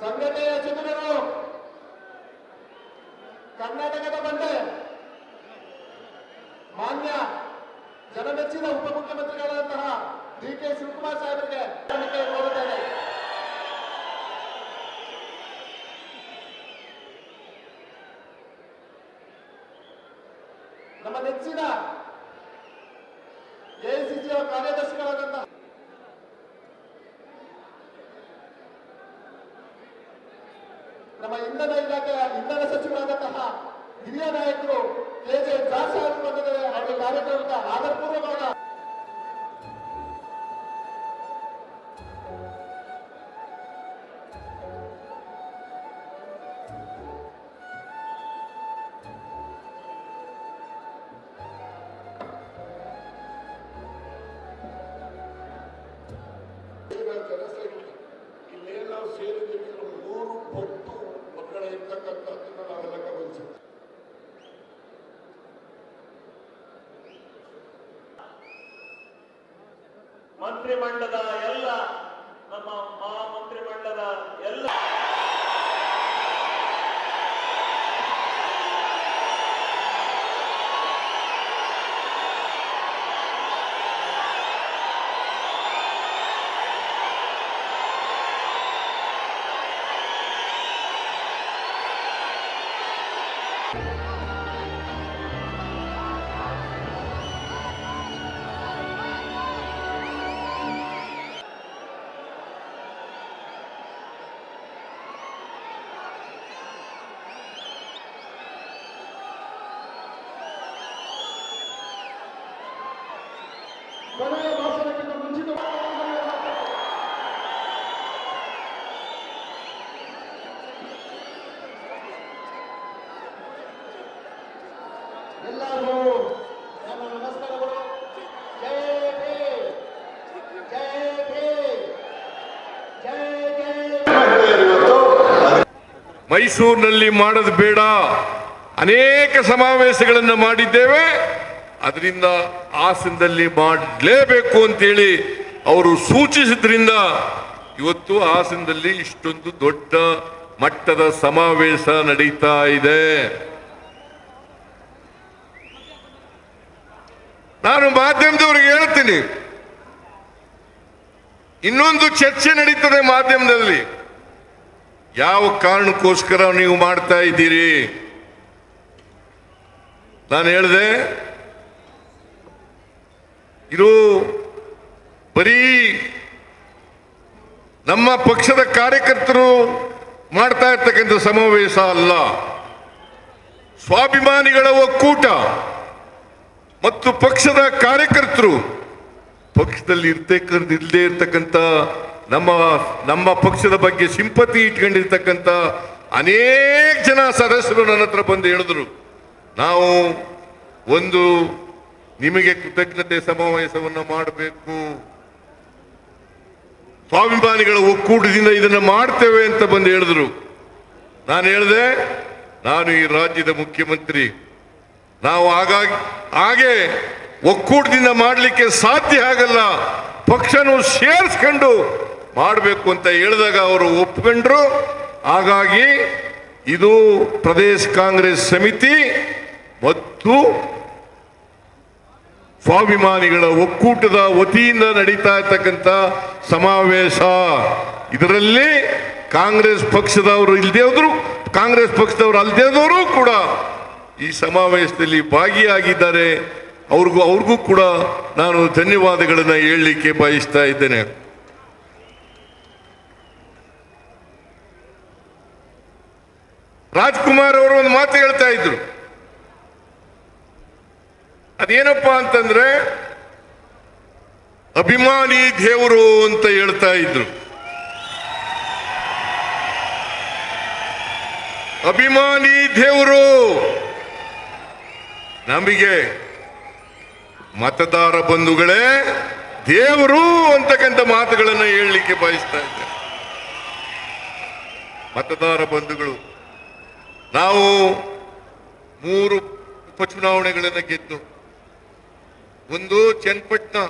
ಸಂಘಟನೆಯ ಚತುರರು ಕರ್ನಾಟಕದ ಬಂದೆ ಮಾನ್ಯ ಜನಮೆಚ್ಚಿನ ಉಪಮುಖ್ಯಮಂತ್ರಿಗಳಾದಂತಹ ಡಿ ಕೆ ಶಿವಕುಮಾರ್ ಸಾಹೇಬರಿಗೆ ಕೋರುತ್ತೇನೆ. ನಮ್ಮ ನೆಚ್ಚಿನ ನಮ್ಮ ಇಂಧನ ಇಲಾಖೆಯ ಇಂಧನ ಸಚಿವರಾದಂತಹ ಹಿರಿಯ ನಾಯಕರು, ಕೆ. ಜೆ. ಜಾರ್ಜ್ ಅವರು ಬಂದಿದ್ದಾರೆ ಅವರ ಕಾರ್ಯಕ್ರಮದ ಆದರಪೂರ್ವಕವಾದ ಮಂತ್ರಿಮಂಡಲದ ಎಲ್ಲ ಎಲ್ಲರಿಗೂ ನನ್ನ ನಮಸ್ಕಾರಗಳು. ಜಯ ಜೈ ಭೀಮ್ ಜೈ ಜೈ. ಮೈಸೂರಿನಲ್ಲಿ ಮಾಡೋದು ಬೇಡ. ಅನೇಕ ಸಮಾವೇಶಗಳನ್ನು ಮಾಡಿದ್ದೇವೆ. ಅದರಿಂದ ಹಾಸನದಲ್ಲಿ ಮಾಡಲೇಬೇಕು ಅಂತೇಳಿ ಅವರು ಸೂಚಿಸಿದ್ರಿಂದ ಇವತ್ತು ಹಾಸನದಲ್ಲಿ ಇಷ್ಟೊಂದು ದೊಡ್ಡ ಮಟ್ಟದ ಸಮಾವೇಶ ನಡೀತಾ ಇದೆ. ನಾನು ಮಾಧ್ಯಮದವ್ರಿಗೆ ಹೇಳ್ತೀನಿ. ಇನ್ನೊಂದು ಚರ್ಚೆ ನಡೀತದೆ ಮಾಧ್ಯಮದಲ್ಲಿ. ಯಾವ ಕಾರಣಕ್ಕೋಸ್ಕರ ನೀವು ಮಾಡ್ತಾ ಇದ್ದೀರಿ? ನಾನು ಹೇಳಿದೆ, ಇದು ಬರೀ ನಮ್ಮ ಪಕ್ಷದ ಕಾರ್ಯಕರ್ತರು ಮಾಡ್ತಾ ಇರ್ತಕ್ಕಂಥ ಸಮಾವೇಶ ಅಲ್ಲ. ಸ್ವಾಭಿಮಾನಿಗಳ ಒಕ್ಕೂಟ. ಮತ್ತು ಪಕ್ಷದ ಕಾರ್ಯಕರ್ತರು, ಪಕ್ಷದಲ್ಲಿ ಇರ್ತಕ್ಕಂಥ, ಇಲ್ಲದೆ ಇರ್ತಕ್ಕಂಥ ನಮ್ಮ ನಮ್ಮ ಪಕ್ಷದ ಬಗ್ಗೆ ಸಿಂಪತಿ ಇಟ್ಕೊಂಡಿರ್ತಕ್ಕಂಥ ಅನೇಕ ಜನ ಸದಸ್ಯರು ನನ್ನ ಹತ್ರ ಬಂದು ಹೇಳಿದ್ರು. ನಾವು ಒಂದು ನಿಮಗೆ ಕೃತಜ್ಞತೆ ಸಮಾವೇಶವನ್ನು ಮಾಡಬೇಕು. ಸ್ವಾಭಿಮಾನಿಗಳ ಒಕ್ಕೂಟದಿಂದ ಇದನ್ನು ಮಾಡ್ತೇವೆ ಅಂತ ಬಂದು ಹೇಳಿದ್ರು. ನಾನು ಹೇಳಿದೆ, ನಾನು ಈ ರಾಜ್ಯದ ಮುಖ್ಯಮಂತ್ರಿ ನಾವು ಹಾಗಾಗಿ ಹಾಗೆ ಒಕ್ಕೂಟದಿಂದ ಮಾಡಲಿಕ್ಕೆ ಸಾಧ್ಯ ಆಗಲ್ಲ. ಪಕ್ಷನು ಸೇರಿಸ್ಕೊಂಡು ಮಾಡಬೇಕು ಅಂತ ಹೇಳಿದಾಗ ಅವರು ಒಪ್ಕೊಂಡ್ರು. ಹಾಗಾಗಿ ಇದು ಪ್ರದೇಶ ಕಾಂಗ್ರೆಸ್ ಸಮಿತಿ ಮತ್ತು ಸ್ವಾಭಿಮಾನಿಗಳ ಒಕ್ಕೂಟದ ವತಿಯಿಂದ ನಡೀತಾ ಇರ್ತಕ್ಕಂಥ ಸಮಾವೇಶ. ಇದರಲ್ಲಿ ಕಾಂಗ್ರೆಸ್ ಪಕ್ಷದವರು ಇಲ್ಲದೆ ಹೋದ್ರು ಕಾಂಗ್ರೆಸ್ ಪಕ್ಷದವರು ಅಲ್ಲದೆ ಹೋದವರು ಕೂಡ ಈ ಸಮಾವೇಶದಲ್ಲಿ ಭಾಗಿಯಾಗಿದ್ದಾರೆ. ಅವ್ರಿಗೂ ಅವ್ರಿಗೂ ಕೂಡ ನಾನು ಧನ್ಯವಾದಗಳನ್ನು ಹೇಳಲಿಕ್ಕೆ ಬಯಸ್ತಾ ಇದ್ದೇನೆ. ರಾಜ್ಕುಮಾರ್ ಅವರು ಒಂದು ಮಾತು ಹೇಳ್ತಾ ಇದ್ರು. ಅದೇನಪ್ಪ ಅಂತಂದ್ರೆ, ಅಭಿಮಾನಿ ದೇವರು ಅಂತ ಹೇಳ್ತಾ ಇದ್ರು. ಅಭಿಮಾನಿ ದೇವರು. ನಮಗೆ ಮತದಾರ ಬಂಧುಗಳೇ, ದೇವರು ಅಂತಕ್ಕಂಥ ಮಾತುಗಳನ್ನು ಹೇಳಲಿಕ್ಕೆ ಬಯಸ್ತಾ ಇದ್ದೆ. ಮತದಾರ ಬಂಧುಗಳು, ನಾವು ಮೂರು ಉಪಚುನಾವಣೆಗಳನ್ನು ಗೆದ್ದು, ಒಂದು ಚನ್ನಪಟ್ಟಣ,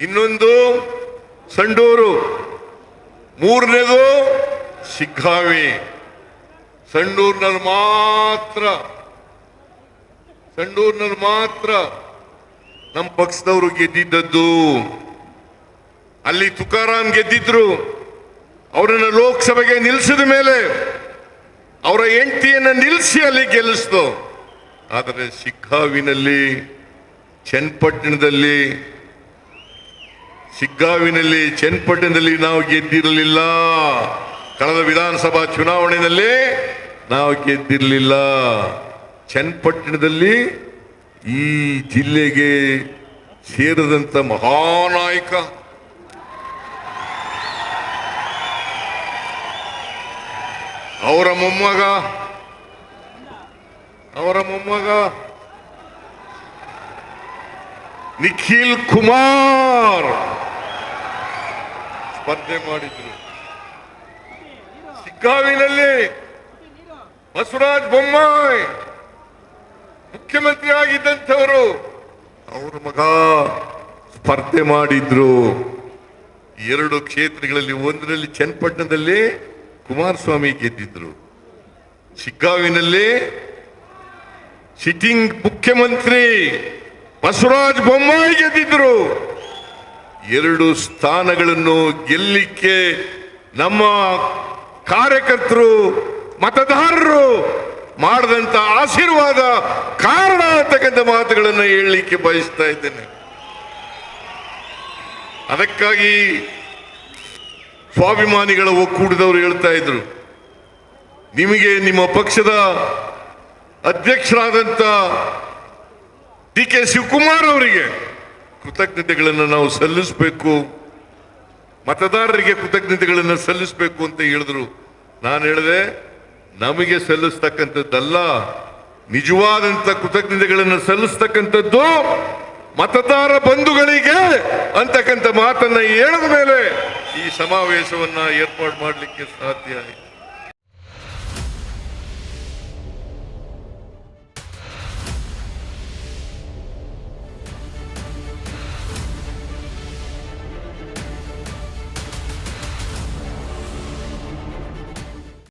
ಇನ್ನೊಂದು ಸಂಡೂರು, ಮೂರನೇದು ಸಿಗ್ಗಾವಿ ಸಂಡೂರಿನಲ್ಲಿ ಮಾತ್ರ ಸಂಡೂರ್ನಲ್ಲಿ ಮಾತ್ರ ನಮ್ಮ ಪಕ್ಷದವರು ಗೆದ್ದಿದ್ದದ್ದು. ಅಲ್ಲಿ ತುಕಾರಾಮ್ ಗೆದ್ದಿದ್ರು. ಅವರನ್ನ ಲೋಕಸಭೆಗೆ ನಿಲ್ಲಿಸಿದ ಮೇಲೆ ಅವರ ಹೆಂಡತಿಯನ್ನ ನಿಲ್ಲಿಸಿ ಅಲ್ಲಿ ಗೆಲ್ಲಿಸ್ತು. ಆದರೆ ಸಿಗ್ಗಾವಿನಲ್ಲಿ ಚನ್ನಪಟ್ಟಣದಲ್ಲಿ ಸಿಗ್ಗಾವಿನಲ್ಲಿ ಚನ್ನಪಟ್ಟಣದಲ್ಲಿ ನಾವು ಗೆದ್ದಿರಲಿಲ್ಲ. ಕಳೆದ ವಿಧಾನಸಭಾ ಚುನಾವಣೆಯಲ್ಲಿ ನಾವು ಗೆದ್ದಿರಲಿಲ್ಲ. ಚನ್ನಪಟ್ಟಣದಲ್ಲಿ ಈ ಜಿಲ್ಲೆಗೆ ಸೇರಿದಂಥ ಮಹಾನಾಯಕ. ಅವರ ಮೊಮ್ಮಗ. ಅವರ ಮೊಮ್ಮಗ. ನಿಖಿಲ್ ಕುಮಾರ್. ಸ್ಪರ್ಧೆ ಮಾಡಿದ್ರು. ಸಿಕ್ಕಾವಿನಲ್ಲಿ ಬಸವರಾಜ್ ಬೊಮ್ಮಾಯಿ. ಮುಖ್ಯಮಂತ್ರಿ ಆಗಿದ್ದಂಥವರು ಅವರ ಮಗ ಸ್ಪರ್ಧೆ ಮಾಡಿದ್ರು. ಎರಡು ಕ್ಷೇತ್ರಗಳಲ್ಲಿ ಒಂದರಲ್ಲಿ ಚನ್ನಪಟ್ಟಣದಲ್ಲಿ ಕುಮಾರಸ್ವಾಮಿ ಗೆದ್ದಿದ್ರು. ಚಿಕ್ಕಾವಿನಲ್ಲಿ ಸಿಟ್ಟಿಂಗ್ ಮುಖ್ಯಮಂತ್ರಿ ಬಸವರಾಜ ಬೊಮ್ಮಾಯಿ ಗೆದ್ದಿದ್ರು. ಎರಡು ಸ್ಥಾನಗಳನ್ನು ಗೆಲ್ಲಿಕ್ಕೆ ನಮ್ಮ ಕಾರ್ಯಕರ್ತರು, ಮತದಾರರು ಮಾಡಿದಂತ ಆಶೀರ್ವಾದ ಕಾರಣ ಅಂತಕ್ಕಂಥ ಮಾತುಗಳನ್ನು ಹೇಳಲಿಕ್ಕೆ ಬಯಸ್ತಾ ಇದ್ದೇನೆ. ಅದಕ್ಕಾಗಿ ಸ್ವಾಭಿಮಾನಿಗಳ ಒಕ್ಕೂಟದವರು ಹೇಳ್ತಾ ಇದ್ರು, ನಿಮಗೆ ನಿಮ್ಮ ಪಕ್ಷದ ಅಧ್ಯಕ್ಷರಾದಂತ ಡಿ ಕೆ ಶಿವಕುಮಾರ್ ಅವರಿಗೆ ಕೃತಜ್ಞತೆಗಳನ್ನು ನಾವು ಸಲ್ಲಿಸಬೇಕು, ಮತದಾರರಿಗೆ ಕೃತಜ್ಞತೆಗಳನ್ನು ಸಲ್ಲಿಸಬೇಕು ಅಂತ ಹೇಳಿದ್ರು. ನಾನು ಹೇಳಿದೆ ನಮಗೆ ಸಲ್ಲಿಸ್ತಕ್ಕಂಥದ್ದಲ್ಲ ನಿಜವಾದಂತ ಕೃತಜ್ಞತೆಗಳನ್ನು ಸಲ್ಲಿಸ್ತಕ್ಕಂಥದ್ದು ಮತದಾರ ಬಂಧುಗಳಿಗೆ ಅಂತಕ್ಕಂಥ ಮಾತನ್ನ ಹೇಳಿದ ಮೇಲೆ ಈ ಸಮಾವೇಶವನ್ನ ಏರ್ಪಾಡು ಮಾಡಲಿಕ್ಕೆ ಸಾಧ್ಯ ಆಯಿತು.